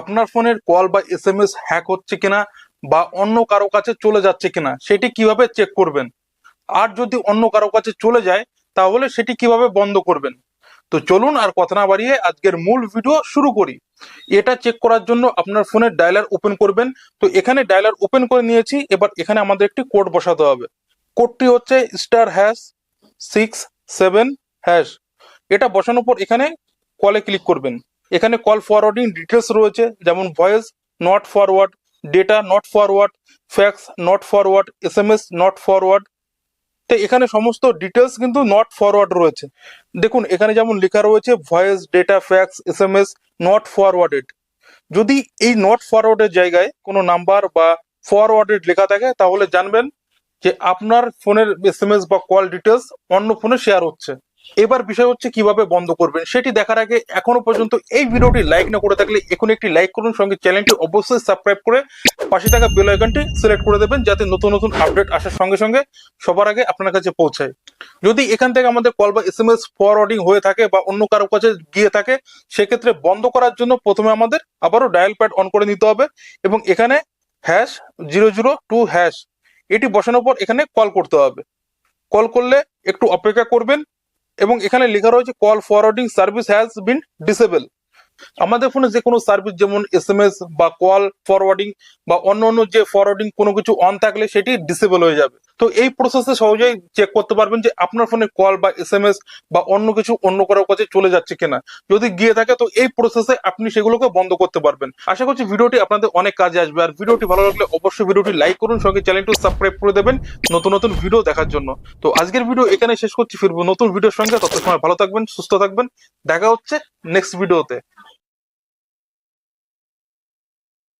আপনার ফোনের কল বা এস এম এস হ্যাক হচ্ছে কিনা বা অন্য কারও কাছে চলে যাচ্ছে কিনা, সেটি কীভাবে চেক করবেন? আর যদি অন্য কারও কাছে চলে যায়, তাহলে সেটি কীভাবে বন্ধ করবেন? তো চলুন আর কথা না বাড়িয়ে আজকের মূল ভিডিও শুরু করি। এটা চেক করার জন্য আপনার ফোনের ডায়লার ওপেন করবেন। তো এখানে ডায়লার ওপেন করে নিয়েছি, এবার এখানে আমাদের একটি কোড বসাতে হবে। কোডটি হচ্ছে star hash six seven hash এটা বসানোর পর এখানে কলে ক্লিক করবেন। এখানে কল ফরওয়ার্ডিং ডিটেলস রয়েছে, যেমন voice not forward data not forward fax not forward S M S not forward তো এখানে সমস্ত ডিটেলস কিন্তু নট ফরওয়ার্ড রয়েছে। দেখুন, এখানে যেমন লেখা রয়েছে voice data fax S M S not forwarded যদি এই নট ফরওয়ার্ডের জায়গায় কোনো নাম্বার বা ফরওয়ার্ডেড লেখা থাকে, তাহলে জানবেন যে আপনার ফোনের এস এম এস বা কল ডিটেলস অন্য ফোনে শেয়ার হচ্ছে। এবার বিষয় হচ্ছে কীভাবে বন্ধ করবেন সেটি দেখার আগে এখনও পর্যন্ত এই ভিডিওটি লাইক না করে থাকলে এখন একটি লাইক করুন, সঙ্গে চ্যানেলটি অবশ্যই সাবস্ক্রাইব করে পাশে থাকা বেল আইকনটি সিলেক্ট করে দেবেন যাতে নতুন নতুন আপডেট আসার সঙ্গে সঙ্গে সবার আগে আপনার কাছে পৌঁছায়। যদি এখান থেকে আমাদের কল বা এস এম এস ফরওয়ার্ডিং হয়ে থাকে বা অন্য কারও কাছে গিয়ে থাকে, সেক্ষেত্রে বন্ধ করার জন্য প্রথমে আমাদের আবারও ডায়াল প্যাড অন করে নিতে হবে এবং এখানে hash zero zero two hash এটি বসানোর পর এখানে কল করতে হবে। কল করলে একটু অপেক্ষা করবেন এবং এখানে লেখা রয়েছে call forwarding service has been disable আমাদের ফোনে যে কোনো সার্ভিস যেমন এস এম এস বা কল ফরওয়ার্ডিং বা অন্য অন্য যে ফরওয়ার্ডিং কোনো কিছু অন থাকলে সেটি ডিসেবল হয়ে যাবে। তো এই প্রসেসে সহজেই চেক করতে পারবেন যে আপনার ফোনে কল বা এস এম এস বা অন্য কিছু অন্য কারোর কাছে চলে যাচ্ছে কিনা। যদি গিয়ে থাকে তো এই প্রসেসে আপনি সেগুলোকে বন্ধ করতে পারবেন। আশা করছি ভিডিওটি আপনাদের অনেক কাজে আসবে। আর ভিডিওটি ভালো লাগলে অবশ্যই ভিডিওটি লাইক করুন, সঙ্গে চ্যানেলটি সাবস্ক্রাইব করে দেবেন নতুন নতুন ভিডিও দেখার জন্য। তো আজকের ভিডিও এখানে শেষ করছি। ফিরবো নতুন ভিডিওর সঙ্গে। তত সময় ভালো থাকবেন, সুস্থ থাকবেন। দেখা হচ্ছে নেক্সট ভিডিওতে